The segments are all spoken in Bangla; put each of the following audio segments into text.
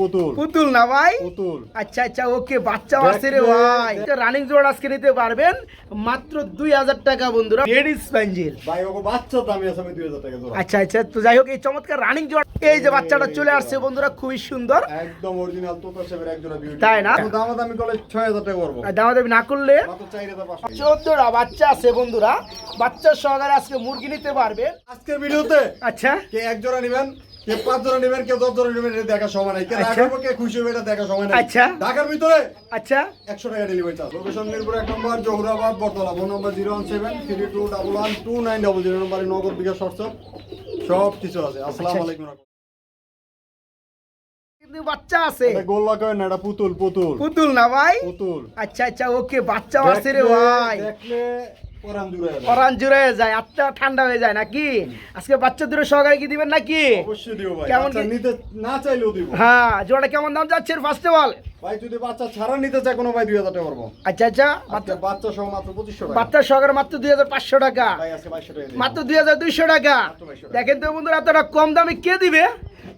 পুতুল। পুতুল না ভাই? পুতুল। আচ্ছা আচ্ছা ওকে বাচ্চা আছে রে ভাই। রানিং জোড় আজকে নিতে পারবেন। মাত্র দুই হাজার টাকা বন্ধুরা। লেডিস প্যাঞ্জেল ভাই ওকে বাচ্চা দামি আছে আমি দুই হাজার টাকা জোড়া। আচ্ছা আচ্ছা তো যাই হোক এই চমৎকার রানিং জোড়। এই যে বাচ্চাটা চলে আসছে বন্ধুরা খুবই সুন্দর। একদম অরিজিনাল তোতা সেবের এক জোড়া বিউটি তাই না? দাম দামি করলে ছয় হাজার টাকা করব। আর দামাদামি না করলে চোদ্দটা বাচ্চা আছে বন্ধুরা। বাচ্চার সহকারে আজকে মুরগি নিতে পারবেন আজকের ভিডিওতে আচ্ছা। কে এক জোড়া নেবেন কে পাঁচ জোড়া নেবেন কে দশ জোড়া নেবেন দেখা সময় নাই। কে আচ্ছা। রাখাবো কে খুশি হবে এটা দেখা সময় নাই। আচ্ছা। ঢাকার ভিতরে আচ্ছা। একশো টাকা ডেলিভারি চার্জ লোকেশন মিরপুর এক number Zahurabad Bottola phone number zero one seven three two double one two nine double zero নম্বরে নগদ বিকাশ হোয়াটসঅ্যাপ সব কিছু আছে। আসসালামু। আলাইকুম বাচ্চা আছে। গোল্লা কয় না এটা পুতুল পুতুল। পুতুল না ভাই? পুতুল। আচ্ছা আচ্ছা ওকে বাচ্চা আছে রে ভাই। দেখলে পরান জুড়ে যাবে। পরান জুড়ে যায় আত্মা ঠান্ডা হয়ে যায় নাকি? আজকে বাচ্চা দূরে সহকারে কি দিবেন নাকি? অবশ্যই দিব ভাই কেমন নিতে না চাইলেও দিব। হ্যাঁ জোড়া কেমন দাম যাচ্ছে ফার্স্ট অফ অল ভাই যদি বাচ্চা ছাড়া নিতে চায় কোনো ভাই দুই হাজার টাকা করব। আচ্ছা আচ্ছা বাচ্চা বাচ্চা সহ মাত্র টাকা। বাচ্চার সহকারে মাত্র দুই হাজার পাঁচশো টাকা। ভাই আজকে বাইশশো টাকা মাত্র দুই হাজার দুইশো টাকা। 2200 টাকা। দেখেন তো বন্ধুরা এতটা কম দামে কে দিবে?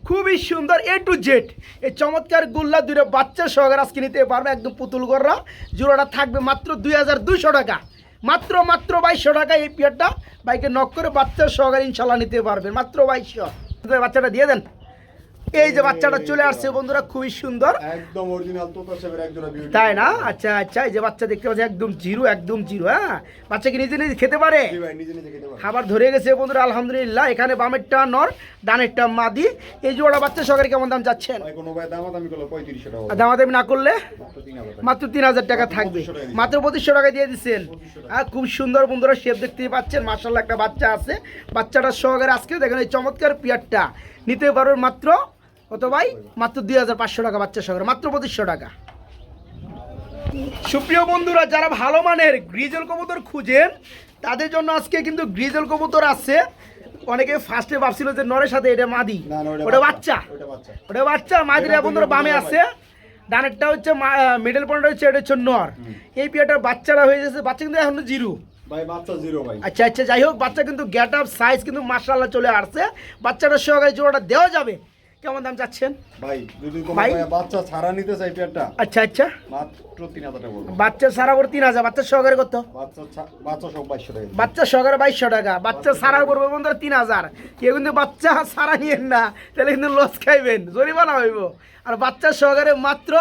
খুবই সুন্দর এ টু জেড এই চমৎকার গুল্লা দুটো বাচ্চা সহকারে আজকে নিতে পারবে একদম পুতুল গররা জোড়াটা থাকবে মাত্র দুই হাজার দুইশো টাকা। মাত্র মাত্র বাইশশো টাকা এই পিয়ারটা বাইকে নক করে বাচ্চার সহকারে ইনশাল্লাহ নিতে পারবেন। মাত্র বাইশশো। বাচ্চাটা দিয়ে দেন। এই যে বাচ্চাটা চলে আসছে বন্ধুরা খুবই সুন্দর। একদম অরিজিনাল তোতা সেবের এক জোড়া বিউটি তাই না? আচ্ছা আচ্ছা এই যে বাচ্চা দেখতে পাচ্ছি একদম জিরো একদম জিরো হ্যাঁ? বাচ্চা কি নিজে নিজে খেতে পারে? জি ভাই নিজে নিজে খেতে পারবে খাবার ধরে গেছে বন্ধুরা আলহামদুলিল্লাহ। এখানে বামেরটা নর ডানেরটা মাদি। এই জোড়া বাচ্চা সহকারে কেমন দাম যাচ্ছেন। দামাদামি না করলে? মাত্র তিন হাজার টাকা। মাত্র তিন হাজার টাকা থাকবে। মাত্র পঁচিশশো টাকা দিয়ে দিচ্ছেন। আর খুব সুন্দর বন্ধুরা শেপ দেখতেই পাচ্ছেন। মার্শাল্লাহ একটা বাচ্চা আছে। বাচ্চাটার সহকারে আজকে দেখেন এই চমৎকার পিয়ারটা। নিতে পারবেন মাত্র কত ভাই? মাত্র দুই হাজার পাঁচশো টাকা বাচ্চা সহকারে মাত্র পঁচিশশো টাকা। সুপ্রিয় বন্ধুরা যারা ভালো মানের গ্রিজেল কবুতর খুঁজেন তাদের জন্য আজকে কিন্তু গ্রিজেল কবুতর আছে। অনেকে ফার্স্টে ভাবছিল যে নরের সাথে এটা মাদি। ওটা বাচ্চা। ওটা বাচ্চা। মাদিরা বন্ধুরা বামে আছে। ডানেরটা হচ্ছে মিডল পয়েন্ট হচ্ছে এটা হচ্ছে নর। এই পিয়াটার বাচ্চারা হয়ে গেছে। বাচ্চা কিন্তু এখনও জিরো। ভাই জিরো আচ্ছা আচ্ছা যাই হোক বাচ্চা কিন্তু গেট আপ সাইজ কিন্তু মার্শাল্লাহ চলে আসছে। বাচ্চাটার সহকারে জোড়াটা দেওয়া যাবে। কেমন দাম চাচ্ছেন? ভাই দুই ভাই? বাচ্চা ছাড়া নিতে চাই পেয়ারটা আচ্ছা আচ্ছা। মাত্র তিন হাজার টাকা বলব। বাচ্চা ছাড়া করে বাচ্চার সহকারে কত? বাচ্চা বাচ্চা সব টাকা। বাচ্চা সহকারে বাইশশো টাকা বাচ্চা ছাড়া করব বন্ধুরা তিন হাজার। কেউ কিন্তু বাচ্চা ছাড়া নিয়েন না তাহলে কিন্তু লস খাইবেন জরিমানা হইব। আর বাচ্চা সহকারে মাত্র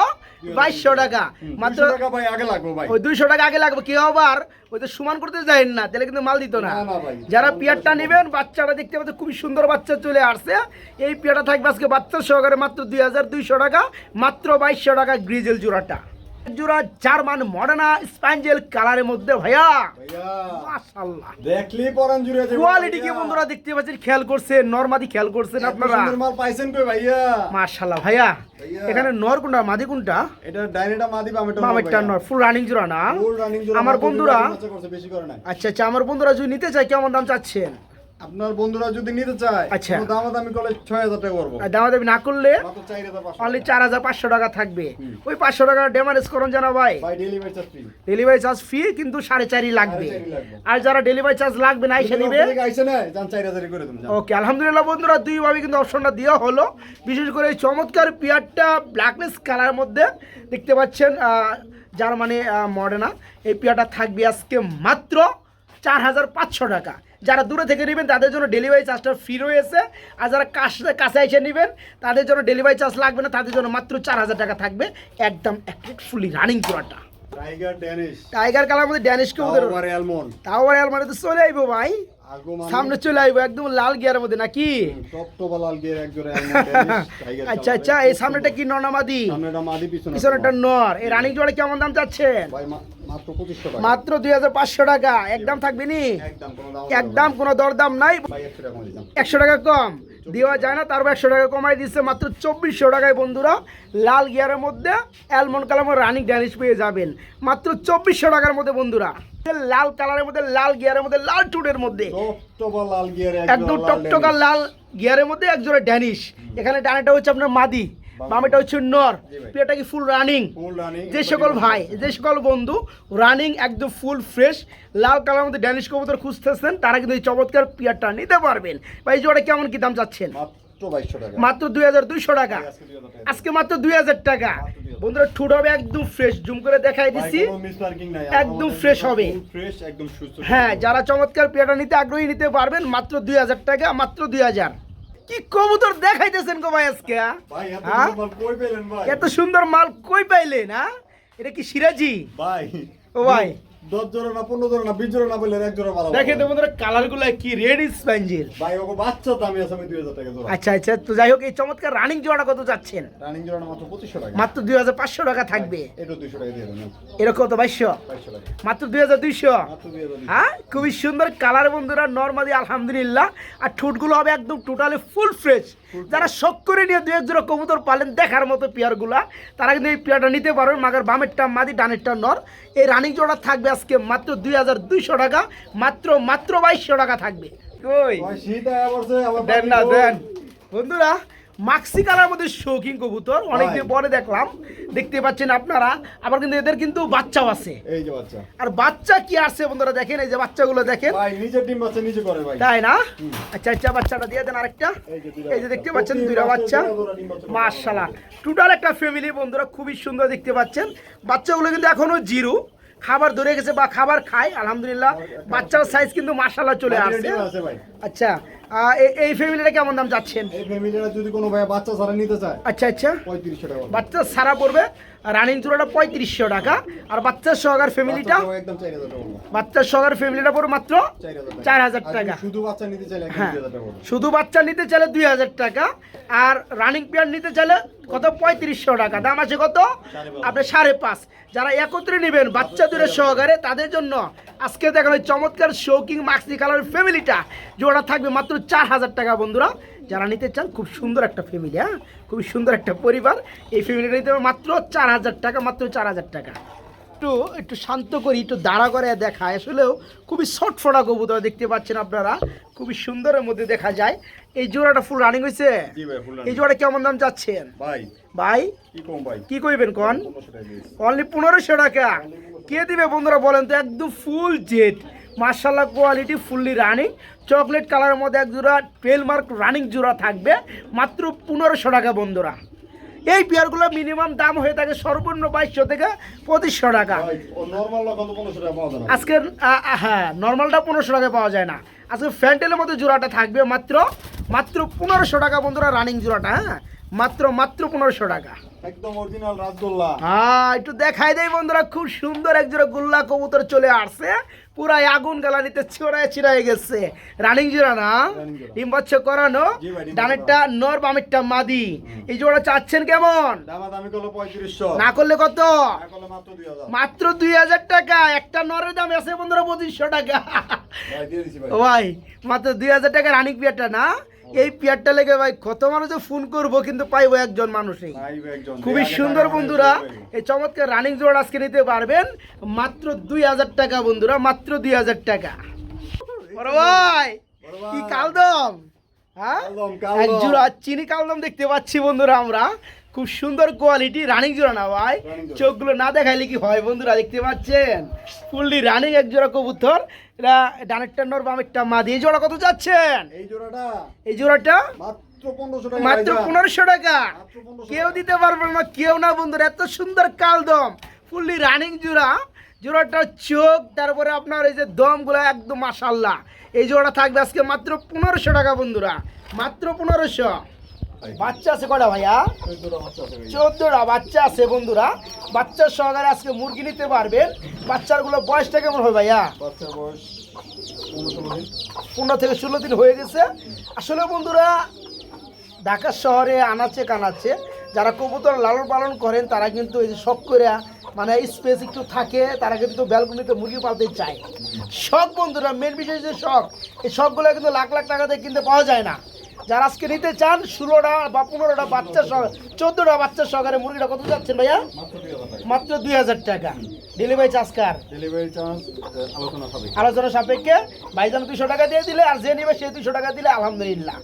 বাইশশো টাকা। মাত্র ওই দুইশো টাকা আগে লাগবে। কেউ আবার ওই তো সমান করতে যায় না তাহলে কিন্তু মাল দিত না। যারা পিয়ারটা নেবেন বাচ্চাটা দেখতে পাচ্ছে খুবই সুন্দর বাচ্চা চলে আসছে। এই পিয়ারটা থাকবে আজকে বাচ্চার সহকারে মাত্র দুই হাজার দুইশো টাকা মাত্র বাইশশো টাকা গ্রিজেল জোড়াটা। জোড়া জার্মান মডার্না স্প্যাঞ্জেল কালারের মধ্যে ভাইয়া। মাশাআল্লাহ। দেখলি পরান জুড়ে যাবে কোয়ালিটি কি বন্ধুরা দেখতে পাচ্ছেন? খেয়াল করছেন? নরমাদি খেয়াল করছেন আপনারা? সুন্দর মাল পাইছেন কই ভাইয়া? মাশাআল্লাহ ভাইয়া। এখানে নর কোনটা? মাদি কোনটা? এটা ডাইনেটা মাদি বামেটা মামেরটা নর। ফুল রানিং জোড়া না? ফুল রানিং জোড়া আমার বন্ধুরা আচ্ছা আচ্ছা আমার বন্ধুরা যদি নিতে চায় কেমন দাম চাচ্ছেন? আপনার বন্ধুরা যদি নিতে চায় আচ্ছা। দাম দামি করলে ছয় হাজার টাকা করব। আর দামাদামি না করলে চার অনলি চার হাজার পাঁচশো টাকা থাকবে। ওই পাঁচশো টাকা ডেমারেজ করুন জানা ভাই। ডেলিভারি চার্জ ফি কিন্তু সাড়ে চারই লাগবে। আর যারা ডেলিভারি চার্জ লাগবে না এসে নিবে। চার ওকে আলহামদুলিল্লাহ বন্ধুরা দুইভাবে কিন্তু অপশনটা দেওয়া হলো। বিশেষ করে এই চমৎকার পিয়ারটা ব্ল্যাকনেস কালারের মধ্যে দেখতে পাচ্ছেন আহ, যার মানে এই পিয়ারটা থাকবে আজকে মাত্র চার হাজার পাঁচশো টাকা। যারা দূরে থেকে নেবেন তাদের জন্য ডেলিভারি চার্জটা ফ্রি রয়েছে। আর যারা কাছে কাছে এসে নেবেন তাদের জন্য ডেলিভারি চার্জ লাগবে না তাদের জন্য মাত্র চার হাজার টাকা থাকবে একদম ফুলি রানিং পুরাটা টাইগার ড্যানিশ টাইগার কালার মধ্যে ড্যানিশকে ওদের ওভার অ্যালমন্ড তাও আবার অ্যালমন্ড তো চলে আইবো ভাই। সামনে চলে আসব একদম লাল গিয়ারের মধ্যে নাকি? লাল গিয়ার একজোড়া টাইগার আচ্ছা আচ্ছা এই সামনেটা কি সামনেটা মাদি পিছনে পিছনেটা নর। এই রানিং জোড়া কেমন দাম চাচ্ছেন? ভাই মাত্র 2500 টাকা। মাত্র দুই হাজার পাঁচশো টাকা। একদম থাকবে নি? একদম কোনো দাম দরদাম নাই। ভাই 100 টাকা দিয়ে দাম একশো টাকা কম? দেওয়া যায় না তারপর একশো টাকা কমাই দিচ্ছে মাত্র চব্বিশশো টাকায় বন্ধুরা। লাল গিয়ারের মধ্যে অ্যালমন্ড কালামের রানিং ড্যানিশ পেয়ে যাবেন। মাত্র চব্বিশশো টাকার মধ্যে বন্ধুরা। লাল কালারের মধ্যে লাল গিয়ারের মধ্যে লাল টুটের মধ্যে। একদম টকটকা লাল গিয়ারের মধ্যে একজোড়া ড্যানিশ এখানে ডানাটা হচ্ছে আপনার মাদি। বামেটা হচ্ছে নর পেটা কি ফুল রানিং যে সকল ভাই যে সকল বন্ধু রানিং একদম ফুল ফ্রেশ লাল কালার মধ্যে ড্যানিশ কবুতর খুঁজতেছেন তারা কিন্তু এই চমৎকার পিয়ারটা নিতে পারবেন। ভাই জোড়া কেমন কি দাম চাচ্ছেন? মাত্র দুই হাজার দুইশো টাকা। আজকে 2000 টাকা। আজকে মাত্র দুই হাজার টাকা। বন্ধুরা ঠুট হবে একদম ফ্রেশ জুম করে দেখাই দিচ্ছি। একদম ফ্রেশ হবে। হ্যাঁ যারা চমৎকার পেয়াটা নিতে আগ্রহী নিতে পারবেন মাত্র দুই হাজার টাকা মাত্র দুই হাজার। কি কবুতর দেখাইতেছেন গো ভাই আজকে হ্যাঁ? এত হ্যাঁ? এত সুন্দর মাল কই পাইলেন হ্যাঁ এটা কি সিরাজি ভাই ও ভাই। দশ জোড়া না পনেরো জোড়া না বিশ জোড়া না বললে এক জোড়া ভালো দেখেন তো বন্ধুরা কালার কি রেড স্পঞ্জের ভাই ওকে বাচ্চা দামি আছে আমি দুই হাজার টাকা জোড়া। আচ্ছা আচ্ছা তো যাই হোক এই চমৎকার রানিং জোড়া কত যাচ্ছেন রানিং জোড়া মাত্র পঁচিশশো টাকা। মাত্র দুই হাজার পাঁচশো টাকা থাকবে। এটা দুইশো টাকা দিয়ে দেন এরকম তো বাইশশো? বাইশশো মাত্র দুই হাজার দুইশো? মাত্র দুই হাজার হ্যাঁ খুবই সুন্দর কালার বন্ধুরা নর্মালি আলহামদুলিল্লাহ। আর ঠোঁটগুলো হবে একদম টোটালি ফুল ফ্রেশ যারা শখ করে নিয়ে দুই এক জোড়া কবুতর পালেন দেখার মতো পেয়ারগুলা তারা কিন্তু এই পেয়ারটা নিতে পারবেন মাগার বামেরটা মাদি ডানেরটা নর। এই রানিং জোড়া থাকবে আজকে মাত্র দুই হাজার দুইশো টাকা মাত্র মাত্র বাইশশো টাকা থাকবে। কই? দেন না দেন। বন্ধুরা মাক্সি কালার মধ্যে শৌখিন কবুতর অনেকদিন পরে দেখলাম। দেখতে পাচ্ছেন আপনারা আবার কিন্তু এদের কিন্তু বাচ্চাও আছে। এই যে বাচ্চা। আর বাচ্চা কি আসছে বন্ধুরা দেখেন এই যে বাচ্চাগুলো দেখেন। ভাই নিজের ডিম বাচ্চা নিজে করে ভাই। তাই না? আচ্ছা আচ্ছা বাচ্চাটা দিয়ে দেন আরেকটা। এই যে দেখতে পাচ্ছেন দুইটা বাচ্চা। মার্শাল্লাহ টোটাল একটা ফ্যামিলি বন্ধুরা খুবই সুন্দর দেখতে পাচ্ছেন। বাচ্চাগুলো কিন্তু এখনও জিরো। খাবার ধরে গেছে বা খাবার খায় আলহামদুলিল্লাহ। বাচ্চার সাইজ কিন্তু মাসাল্লাহ চলে আসছে আচ্ছা এই ফ্যামিলিটা কেমন দাম যাচ্ছেন এই ফ্যামিলিরা যদি কোনো ভাই বাচ্চা ছাড়া নিতে চায় আচ্ছা আচ্ছা। পঁয়ত্রিশশো টাকা বাচ্চা সারা পড়বে রানিং চূড়াটা পঁয়ত্রিশশো টাকা। আর বাচ্চার সহকার ফ্যামিলিটা একদম। বাচ্চার সহকার ফ্যামিলিটা পড়বে মাত্র চার হাজার টাকা। শুধু বাচ্চা নিতে চাইলে হ্যাঁ দুই হাজার টাকা শুধু বাচ্চা নিতে চাইলে দুই হাজার টাকা। আর রানিং পেয়ার নিতে চাইলে কত? পঁয়ত্রিশশো টাকা। দাম আছে কত? আপনি সাড়ে পাঁচ। যারা একত্রে নেবেন বাচ্চা দূরের সহকারে তাদের জন্য আজকে দেখানো এই চমৎকার শৌকিং মাক্সি কালার ফ্যামিলিটা। জোড়া থাকবে মাত্র চার হাজার টাকা বন্ধুরা। যারা নিতে চান খুব সুন্দর একটা ফ্যামিলি হ্যাঁ? খুবই সুন্দর একটা পরিবার। এই ফ্যামিলিটা নিতে হবে মাত্র চার হাজার টাকা মাত্র চার হাজার টাকা। একটু একটু শান্ত করি একটু দাঁড়া করে দেখায় আসলেও খুবই শর্ট ফোটা কবুতর দেখতে পাচ্ছেন আপনারা। খুবই সুন্দরের মধ্যে দেখা যায়। এই জোড়াটা ফুল রানিং হয়েছে এই running। জোড়া কেমন দাম চাচ্ছেন? ভাই ভাই? কি কইবেন কন। অনলি পনেরোশো টাকা। কে দিবে বন্ধুরা বলেন তো? একদম ফুল জেট মার্শাল্লাহ কোয়ালিটি ফুললি রানিং চকলেট কালারের মধ্যে এক জোড়া টুয়েলভ মার্ক রানিং জোড়া থাকবে। মাত্র পনেরোশো টাকা বন্ধুরা। এই পেয়ারগুলো মিনিমাম দাম হয়ে থাকে সর্বনিম্ন বাইশশো থেকে পঁচিশশো টাকা। ভাই, ও normal লক্ষণ তো পনেরোশো টাকা পাওয়া যায় না। আজকে আ- আ- হ্যাঁ নর্মালটা পনেরোশো টাকা পাওয়া যায় না। আজকে ফ্যান্টেলের মধ্যে জোড়াটা থাকবে মাত্র মাত্র পনেরোশো টাকা বন্ধুরা রানিং জোড়াটা হ্যাঁ। মাত্র মাত্র পনেরোশো টাকা। একদম অরিজিনাল রাসগোল্লা। হ্যাঁ একটু দেখাই দেয় বন্ধুরা খুব সুন্দর গুল্লা কবুতর চলে আসছে। আগুন ছিড়ায় ছিড়াই গেছে। রানিং জোড়া না? Running জোড়া। ডিম বাচ্চা করানো। জি ভাই, ডিম ডানেরটা নর বামেরটা মাদি। এই জোড়া চাচ্ছেন কেমন? না করলে কত? মাত্র দুই হাজার। টাকা। একটা নরের দাম আছে বন্ধুরা পঁচিশশো টাকা। ভাই মাত্র দুই হাজার টাকা রানিং পিয়ারটা না? এই পিয়ারটা লেগে ভাই কত মানুষে ফোন করব কিন্তু পাইবো একজন মানুষই। খুবই সুন্দর বন্ধুরা এই চমৎকার রানিং জোড় আজকে নিতে পারবেন। মাত্র দুই হাজার টাকা বন্ধুরা মাত্র দুই হাজার টাকা। বড় ভাই কি কালদম হ্যাঁ। এক জোড়া চিনি কালদম দেখতে পাচ্ছি বন্ধুরা আমরা। খুব সুন্দর কোয়ালিটি রানিং জোড়া না ভাই? চোখগুলো না দেখাইলে কি হয় বন্ধুরা দেখতে পাচ্ছেন? ফুললি রানিং এক জোড়া কবুতর। এটা ডানেরটা নর বামেরটা মা। দিয়ে জোড়া কত যাচ্ছেন? এই জোড়াটা এই জোড়াটা মাত্র পনেরোশো টাকা মাত্র ভাইজান। পনেরোশো টাকা। মাত্র 1500 কেউ দিতে পারবে না কেউ না বন্ধুরা। এত সুন্দর কালদম। ফুললি রানিং জোড়া। জোড়াটা চোখ তারপরে আপনার এই যে দমগুলো একদম মাসাল্লাহ এই জোড়া থাকবে আজকে মাত্র পনেরোশো টাকা বন্ধুরা। মাত্র পনেরোশো। বাচ্চা আছে কটা ভাইয়া? এই বাচ্চা আছে চোদ্দটা বাচ্চা আছে বন্ধুরা। বাচ্চার সহকারে আজকে মুরগি নিতে পারবেন। বাচ্চারগুলো বয়সটা কেমন হয় ভাইয়া? পনেরো থেকে ষোলো দিন হয়ে গেছে। আসলে বন্ধুরা ঢাকা শহরে আনাচে কানাচ্ছে যারা কবুতর লালন পালন করেন তারা কিন্তু এই যে শখ করে মানে স্পেস একটু থাকে তারা কিন্তু ব্যালকনিতে মুরগি পালতে চায়। শখ বন্ধুরা মেন বিষয় যে শখ। এই শখগুলো কিন্তু লাখ লাখ টাকাতে কিনতে পাওয়া যায় না। যারা আজকে নিতে চান ষোলোটা বা পনেরোটা বাচ্চা সহ চোদ্দোটা বাচ্চা সহকারে মুরগিটা কত যাচ্ছেন ভাইয়া? মাত্র দুই হাজার টাকা। ডেলিভারি চার্জ কার? ডেলিভারি চার্জ আলোচনা সাপেক্ষে। ভাইজান দুশো টাকা দিয়ে দিলে আর যে নেবে সে দুশো টাকা দিলে আলহামদুলিল্লাহ।